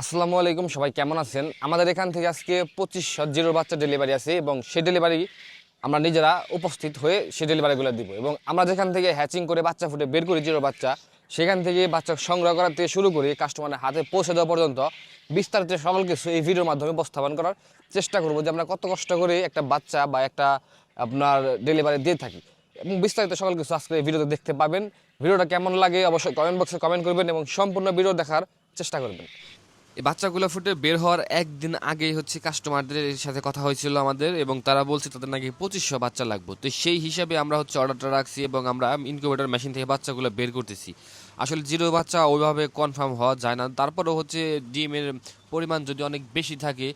আসসালামু আলাইকুম, সবাই কেমন আছেন? আমাদের এখান থেকে আজকে পঁচিশশো জিরোর বাচ্চা ডেলিভারি আছে এবং সেই ডেলিভারি আমরা নিজেরা উপস্থিত হয়ে সেই ডেলিভারিগুলো দিব। এবং আমরা যেখান থেকে হ্যাচিং করে বাচ্চা ফুটে বের করি, জিরো বাচ্চা, সেখান থেকে বাচ্চা সংগ্রহ করার থেকে শুরু করে কাস্টমারের হাতে পৌঁছে দেওয়া পর্যন্ত বিস্তারিত সকল কিছু এই ভিডিওর মাধ্যমে উপস্থাপন করার চেষ্টা করব যে আমরা কত কষ্ট করে একটা বাচ্চা বা একটা আপনার ডেলিভারি দিয়ে থাকি। এবং বিস্তারিত সকল কিছু আজকে এই ভিডিওতে দেখতে পাবেন। ভিডিওটা কেমন লাগে অবশ্যই কমেন্ট বক্সে কমেন্ট করবেন এবং সম্পূর্ণ ভিডিও দেখার চেষ্টা করবেন। এই বাচ্চাগুলো ফুটে বের হওয়ার একদিন আগেই হচ্ছে কাস্টমারদের সাথে কথা হয়েছিল আমাদের এবং তারা বলছে, তাদের নাকি পঁচিশশো বাচ্চা লাগবে। তো সেই হিসাবে আমরা হচ্ছে অর্ডারটা রাখছি এবং আমরা ইনকিউবেটর মেশিন থেকে বাচ্চাগুলো বের করতেছি। আসলে জিরো বাচ্চা ওইভাবে কনফার্ম হওয়া যায় না। তারপরেও হচ্ছে ডিমের পরিমাণ যদি অনেক বেশি থাকে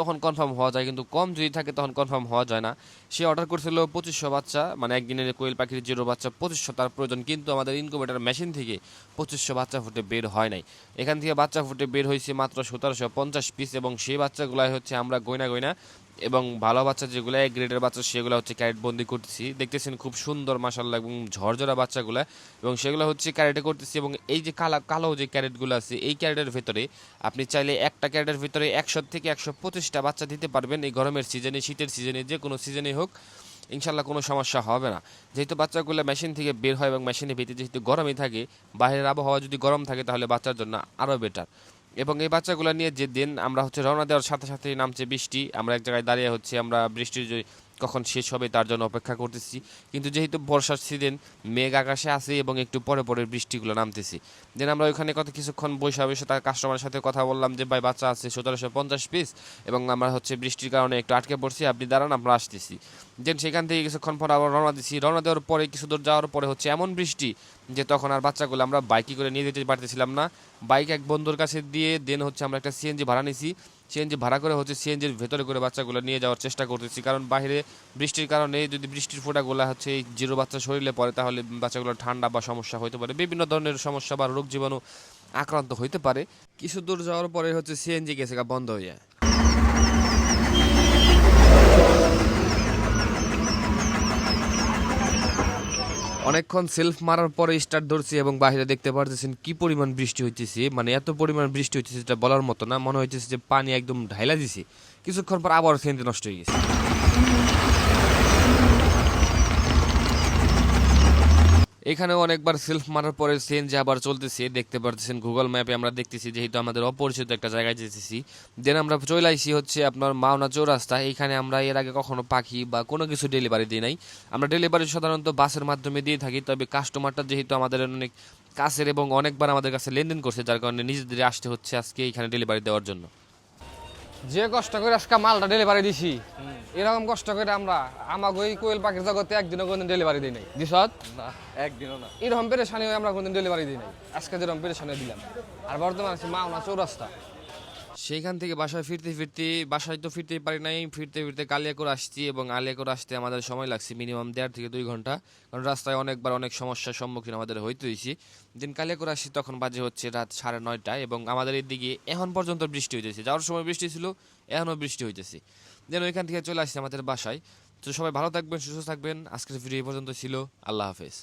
তখন কনফার্ম হওয়া যায়, কিন্তু কম যদি থাকে তখন কনফার্ম হওয়া যায় না। সে অর্ডার করছিল পঁচিশশো বাচ্চা মানে একদিনের কোয়েল পাখির জিরো বাচ্চা পঁচিশশো, তার প্রয়োজন। কিন্তু আমাদের ইনকুবেটার মেশিন থেকে পঁচিশশো বাচ্চা ফুটে বের হয় নাই। এখান থেকে বাচ্চা ফুটে বের হয়েছে মাত্র সতেরোশো পঞ্চাশ পিস এবং সেই বাচ্চাগুলাই হচ্ছে আমরা গয়না গয়না এবং ভালো বাচ্চা যেগুলো এক গ্রেডের বাচ্চা সেগুলো হচ্ছে ক্যারেট বন্দি করতেছি। দেখতেছেন খুব সুন্দর মাসাল্লাহ এবং ঝরঝরা বাচ্চাগুলো। এবং সেগুলো হচ্ছে ক্যারেটে করতেছি এবং এই যে কালা, কালো যে ক্যারেটগুলো আছে, এই ক্যারেটের ভেতরে আপনি চাইলে একটা ক্যারেটের ভিতরে একশো থেকে একশো পঁচিশটা বাচ্চা দিতে পারবেন এই গরমের সিজনে শীতের সিজনে যে কোনো সিজনে হোক। ইনশাল্লাহ কোনো সমস্যা হবে না। যেহেতু বাচ্চাগুলো মেশিন থেকে বের হয় এবং মেশিনের ভিতরে যেহেতু গরমই থাকে, বাইরের আবহাওয়া যদি গরম থাকে তাহলে বাচ্চার জন্য আরও বেটার এবং এই বাচ্চাগুলো নিয়ে যে দিন আমরা হচ্ছে রওনা দেওয়ার সাথে সাথে নামছে বৃষ্টি, আমরা এক জায়গায় দাঁড়িয়ে হচ্ছে আমরা বৃষ্টির কখন শেষ হবে তার জন্য অপেক্ষা করতেছি। কিন্তু যেহেতু বর্ষার সিজন মেঘ আকাশে আছে এবং একটু পরে পরে বৃষ্টিগুলো নামতেছি। দেন আমরা ওইখানে কত কিছুক্ষণ বসে বসে তার কাস্টমারের সাথে কথা বললাম যে, ভাই, বাচ্চা আছে সতেরোশো পঞ্চাশ পিস এবং আমরা হচ্ছে বৃষ্টির কারণে একটু আটকে পড়ছি, আপনি দাঁড়ান, আমরা আসতেছি। দেন সেখান থেকে কিছুক্ষণ পর আবার রওনা দিছি। রওনা দেওয়ার পরে, কিছু দূর যাওয়ার পরে হচ্ছে এমন বৃষ্টি যে, তখন আর বাচ্চাগুলো আমরা বাইকে করে নিয়ে যেতে পারতেছিলাম না। বাইক এক বন্ধুর কাছে দিয়ে, দেন হচ্ছে আমরা একটা সিএনজি ভাড়া নিছি। সিএনজি ভাড়া করে হচ্ছে সিএনজির ভেতরে করে বাচ্চাগুলো নিয়ে যাওয়ার চেষ্টা করতেছি। কারণ বাইরে বৃষ্টির কারণে যদি বৃষ্টির ফোঁটাগুলো হচ্ছে এই জিরো বাচ্চা শরীরে পড়ে, তাহলে বাচ্চাগুলোর ঠান্ডা বা সমস্যা হতে পারে। বিভিন্ন ধরনের সমস্যা বা রোগ জীবাণু আক্রান্ত হইতে পারে। কিছু দূর যাওয়ার পরে হচ্ছে সিএনজি গেছে বন্ধ হয়ে যায় অনেকক্ষণ সেলফ মারার পরে স্টার্ট ধরছি এবং বাইরে দেখতে পারতেছেন কি পরিমাণ বৃষ্টি হইতেছে। মানে এত পরিমাণ বৃষ্টি হইতেছে যেটা বলার মতো না। মনে হইতেছে যে পানি একদম ঢাইলা দিছে। কিছুক্ষণ পর আবার সেন্টে নষ্ট হয়ে গেছে। এখানেও অনেকবার সেলফ মারার পরে সিএনজি আবার চলতেছে। দেখতে পারতেছেন গুগল ম্যাপে আমরা দেখতেছি যেহেতু আমাদের অপরিচিত একটা জায়গায় যেতেছি। দেন আমরা চলে আইসি হচ্ছে আপনার মাওনা চৌরাস্তা। এখানে আমরা এর আগে কখনো পাখি বা কোনো কিছু ডেলিভারি দিই নাই। আমরা ডেলিভারি সাধারণত বাসের মাধ্যমে দিয়ে থাকি, তবে কাস্টমারটা যেহেতু আমাদের অনেক কাছের এবং অনেকবার আমাদের কাছে লেনদেন করছে, যার কারণে নিজেদের আসতে হচ্ছে আজকে এখানে ডেলিভারি দেওয়ার জন্য। যে কষ্ট করে আজকে মালটা ডেলিভারি দিছি এরকম কষ্ট করে আমরা আমাকে ওই কোয়েল পাখির জগতে একদিনও কোনদিন ডেলিভারি দিই নাই। দিশত না একদিনও না। এরকম পেরেশানি হয়ে আমরা কোনদিন ডেলিভারি দিই নাই। আজকে যেরকম পেরেশানি দিলাম। আর বর্তমানে আছে মাওনা চৌরাস্তা। সেইখান থেকে বাসায় ফিরতে ফিরতে, বাসায় তো ফিরতে পারি নাই, ফিরতে ফিরতে কালিয়াকোর আসছি এবং আলিয়াকোর আসতে আমাদের সময় লাগছে মিনিমাম দেড় থেকে দুই ঘণ্টা। কারণ রাস্তায় অনেকবার অনেক সমস্যার সম্মুখীন আমাদের হইতে হয়েছি দিন কালিয়াকোর আসছি তখন বাজে হচ্ছে রাত সাড়ে নয়টা এবং আমাদের এদিকে এখন পর্যন্ত বৃষ্টি হইতেছে। যাওয়ার সময় বৃষ্টি ছিল, এখনও বৃষ্টি হইতেছে। দেন ওইখান থেকে চলে আসছি আমাদের বাসায়। তো সবাই ভালো থাকবেন, সুস্থ থাকবেন। আজকের ভিডিও এই পর্যন্ত ছিল। আল্লাহ হাফেজ।